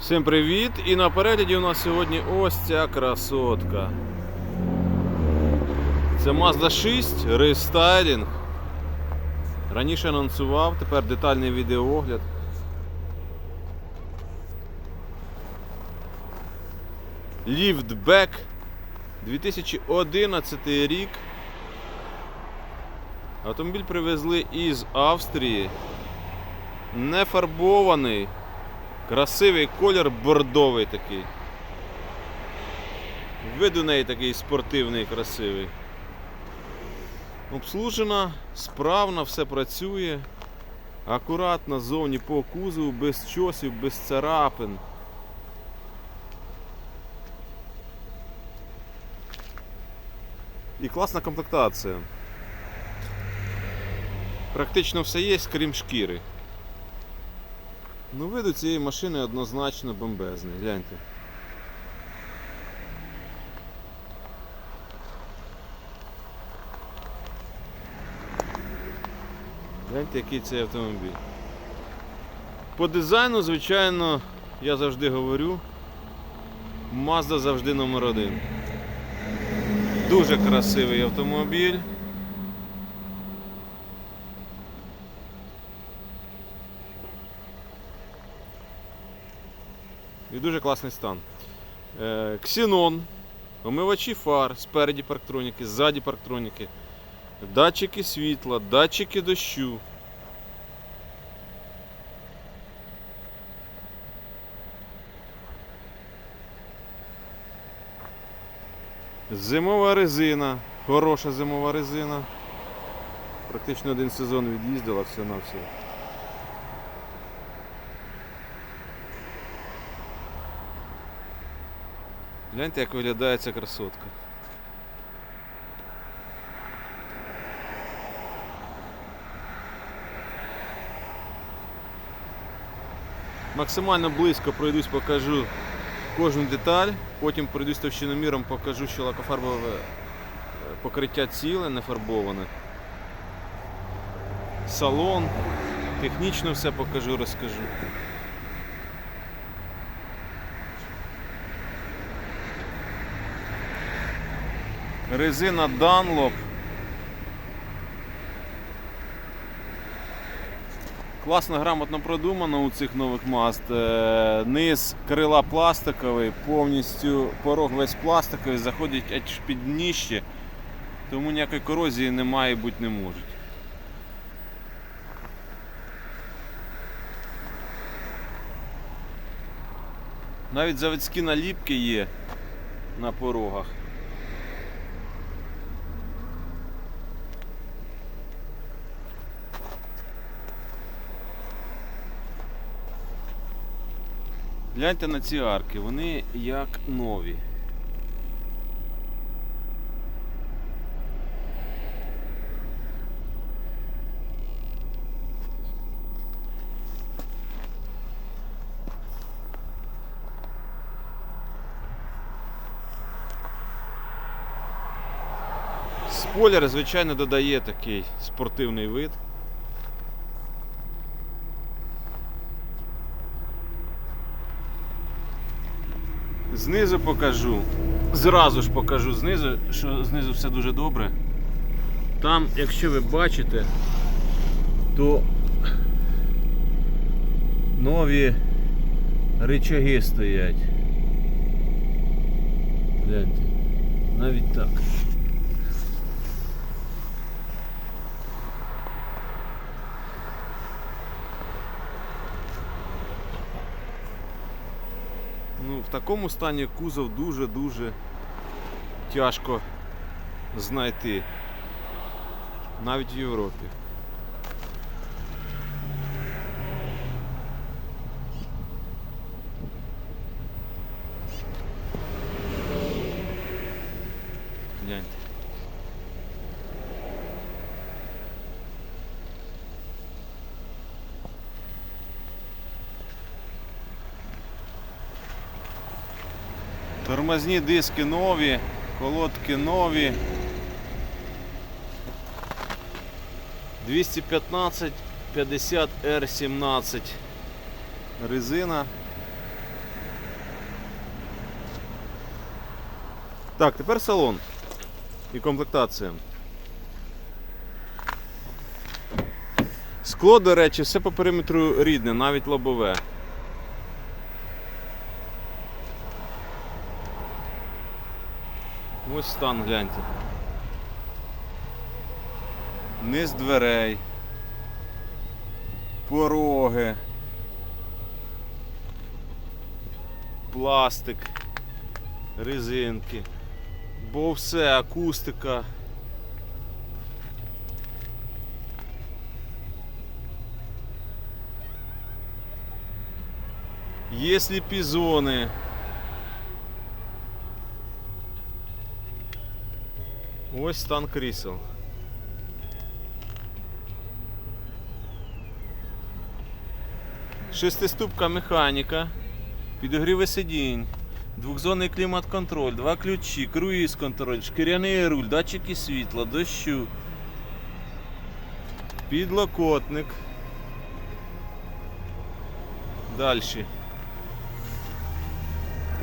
Всім привіт! І на перегляді у нас сьогодні ось ця красотка. Це Mazda 6 рестайлінг. Раніше анонсував, тепер детальний відеоогляд. Ліфтбек 2011 рік. Автомобіль привезли із Австрії. Не фарбований. Красивий колір бордовий такий. Вид у неї такий спортивний, красивий. Обслужена, справно, все працює. Акуратно ззовні по кузову, без чосів, без царапин. І класна комплектація. Практично все є, крім шкіри. Ну, вид у цієї машини однозначно бомбезний. Гляньте. Гляньте, який цей автомобіль. По дизайну, звичайно, я завжди говорю, Mazda завжди номер один. Дуже красивий автомобіль. І дуже класний стан. Е, Ксенон, омивачі фар, спереді парктроніки, ззаді парктроніки, датчики світла, датчики дощу. Зимова резина, хороша зимова резина. Практично один сезон від'їздила все на все. Гляньте, як виглядає ця красотка. Максимально близько пройдусь, покажу кожну деталь, потім пройдусь товщиноміром, покажу, що лакофарбове е, покриття ціле, не фарбоване. Салон, технічно все покажу, розкажу. Резина Dunlop. Класно, грамотно продумано у цих нових маст. Е, Низ крила пластиковий, повністю порог весь пластиковий, заходить аж під дніще, тому ніякої корозії немає бути не можуть. Навіть заводські наліпки є на порогах. Гляньте на ці арки, вони як нові. Спойлер, звичайно, додає такий спортивний вид. Знизу покажу. Зразу ж покажу знизу, що знизу все дуже добре. Там, якщо ви бачите, то нові речаги стоять. Гляньте. Навіть так. Ну, в такому стані кузов дуже-дуже тяжко знайти. Навіть в Європі. Тормозні диски нові, колодки нові. 215 50 r 17 резина. Так, тепер салон і комплектація. Скло, до речі, все по периметру рідне, навіть лобове. Ось стан гляньте. Низ дверей. Пороги. Пластик. Резинки. Бо все, акустика. Є сліпі зони. Ось стан крісел. Шестиступка механіка, підогріви сидінь, двохзонний клімат-контроль, два ключі, круїз контроль, шкіряний руль, датчики світла, дощу, підлокотник. Далі.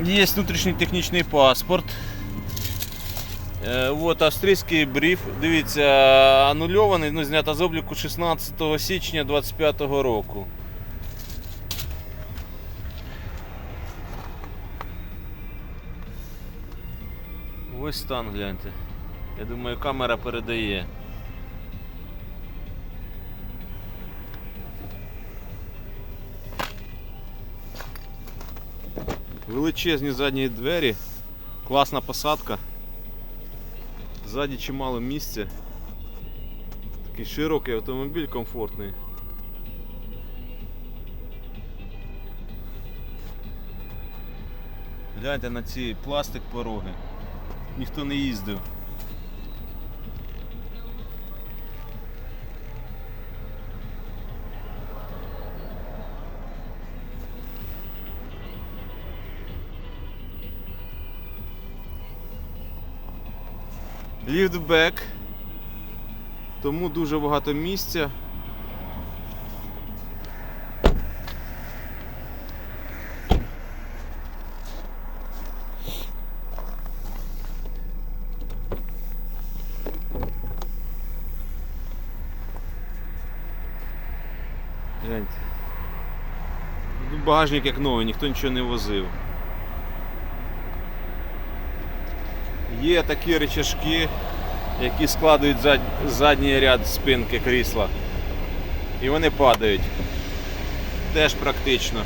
Є внутрішній технічний паспорт. Е, от австрійський бриф. Дивіться, анульований, ну, знято з обліку 16 січня 2025 року. Ось стан гляньте. Я думаю, камера передає. Величезні задні двері, класна посадка. Ззаді чимало місця. Такий широкий автомобіль комфортний. Гляньте на ці пластик пороги. Ніхто не їздив. Ліфтбек. Тому дуже багато місця. Гляньте. Багажник як новий, ніхто нічого не возив. Є такі речашки, які складують зад... задній ряд спинки крісла. І вони падають. Теж практично.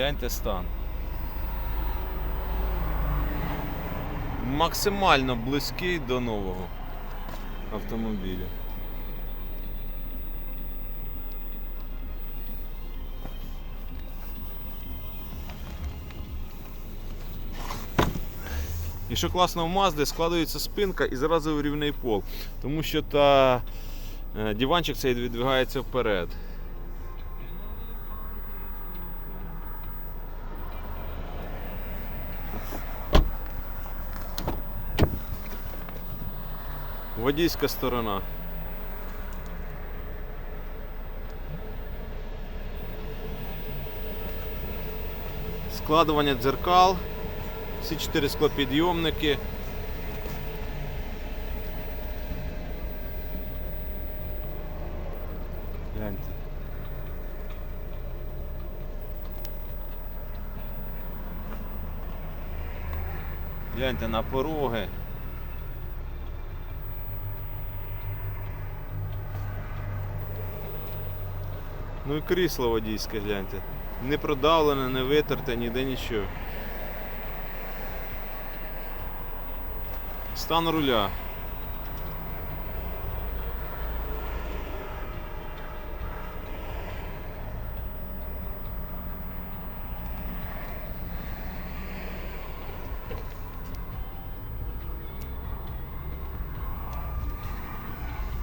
Гляньте стан. Максимально близький до нового автомобіля. І що класно в Мазди, складується спинка і зразу рівний пол, тому що та е, диванчик цей відвигається вперед. Водійська сторона. Складування дзеркал, всі чотири склопідйомники. Гляньте. Гляньте на пороги. Ну і крісло водійське, гляньте. Не продавлене, не витерте, ніде нічого. Стан руля.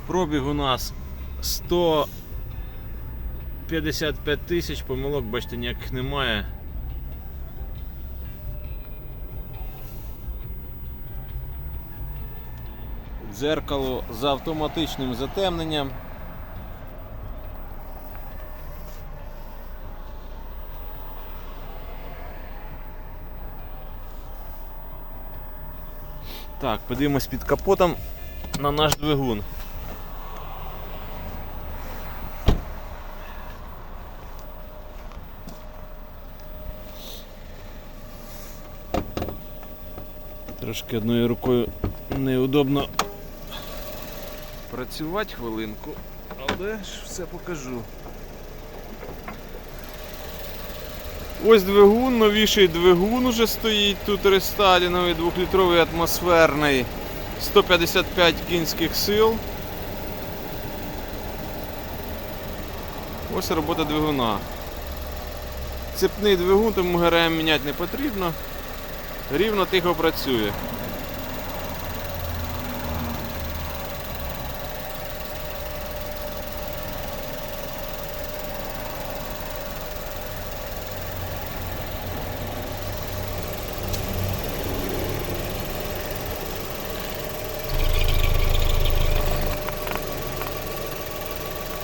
Пробіг у нас 155 тисяч, помилок, бачите, ніяких немає. Дзеркало з автоматичним затемненням. Так, подивимось під капотом на наш двигун. Трошки одною рукою неудобно працювати хвилинку, але ж все покажу. Ось двигун, новіший двигун уже стоїть тут рестайліновий, 2-літровий атмосферний, 155 кінських сил. Ось робота двигуна. Цепний двигун, тому ГРМ міняти не потрібно. Рівно тихо працює.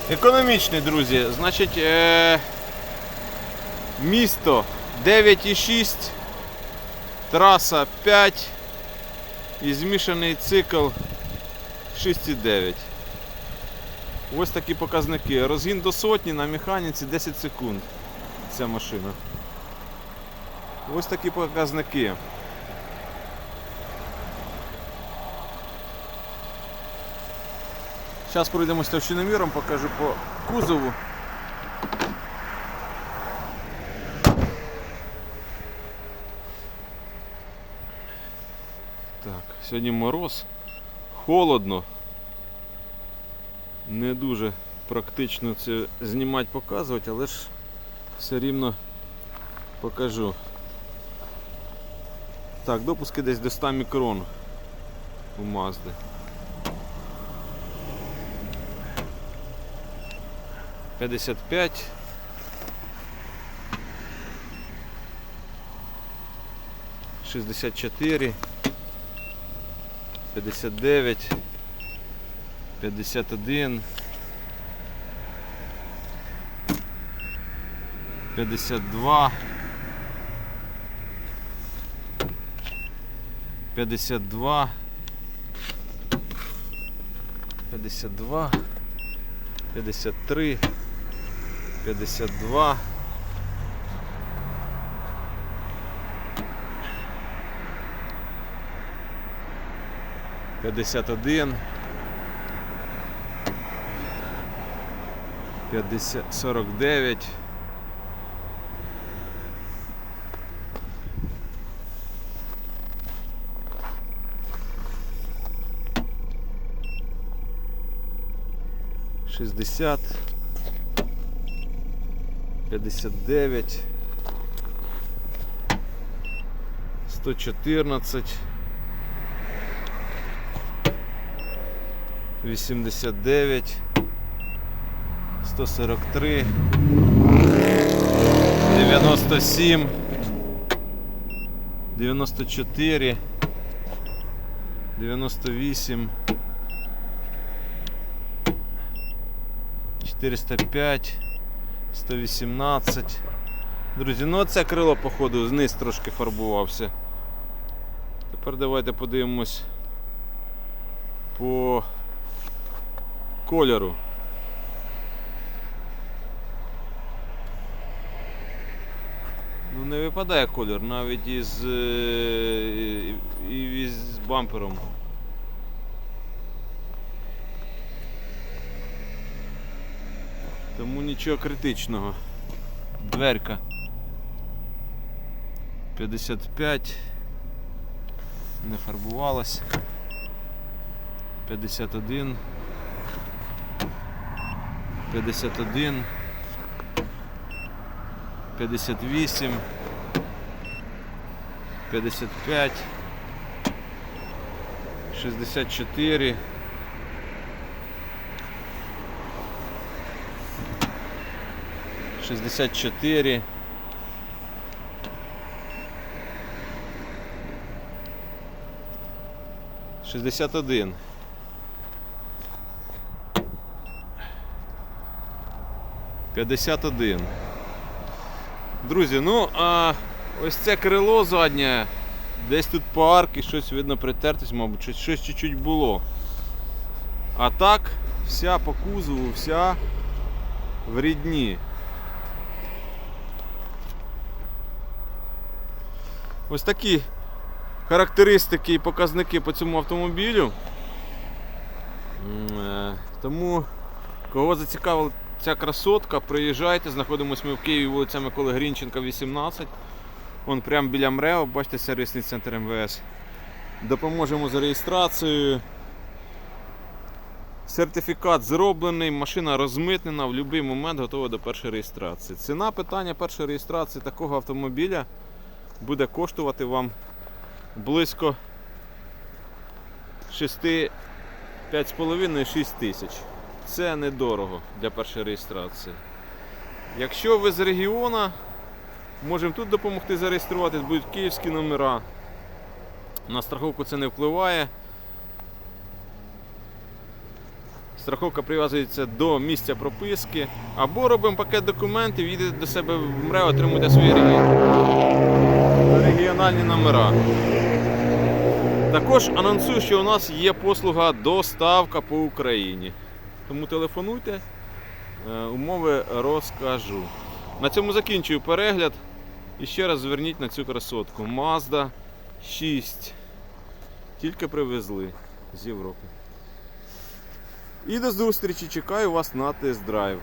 Економічний, друзі. Значить, е- місто 9,6, траса 5 і змішаний цикл 6,9. Ось такі показники. Розгін до сотні на механіці 10 секунд. Ця машина. Ось такі показники. Зараз пройдемось товщиноміром, покажу по кузову. Так, сьогодні мороз, холодно. Не дуже практично це знімати, показувати, але ж все рівно покажу. Так, допуски десь до 100 мікрон у Мазди. П'ятдесят п'ять. Шістдесят чотири. П'ятдесят дев'ять. П'ятдесят один. П'ятдесят два. П'ятдесят два. П'ятдесят два. 53, 52. 51, 50, 49, 60, 59, 114, 89, 143, 97, 94, 98, 405, 118. Друзі, ну оце крило, походу, зниз трошки фарбувався. Тепер давайте подивимось по кольору. Ну не випадає колір навіть із, е, із бампером. Тому нічого критичного. Дверка 55. Не фарбувалась. 51. 51, 58, 55, 64, 64, 61. Один. П'ятдесят один. Друзі, ну а ось це крило заднє. Десь тут по арки щось видно притертись, мабуть, щось, щось чуть-чуть було. А так, вся по кузову, вся в рідні. Ось такі характеристики і показники по цьому автомобілю. Е, Тому, кого зацікавила ця красотка, приїжджайте, знаходимося ми в Києві, вулиця Миколи Грінченка, 18. Вон прямо біля МРЕО, бачите, сервісний центр МВС. Допоможемо з реєстрацією. Сертифікат зроблений, машина розмитнена, в будь-який момент готова до першої реєстрації. Ціна питання першої реєстрації такого автомобіля буде коштувати вам близько 6, 5,5-6 тисяч. Це недорого для першої реєстрації. Якщо ви з регіону, можемо тут допомогти зареєструватись, будуть київські номера. На страховку це не впливає. Страховка прив'язується до місця прописки. Або робимо пакет документів, їдете до себе в МРЕО, отримуєте свої регіональні номера. Також анонсую, що у нас є послуга доставка по Україні. Тому телефонуйте, е, умови розкажу. На цьому закінчую перегляд. І ще раз зверніть на цю красотку. Mazda 6. Тільки привезли з Європи. І до зустрічі. Чекаю вас на тест-драйв.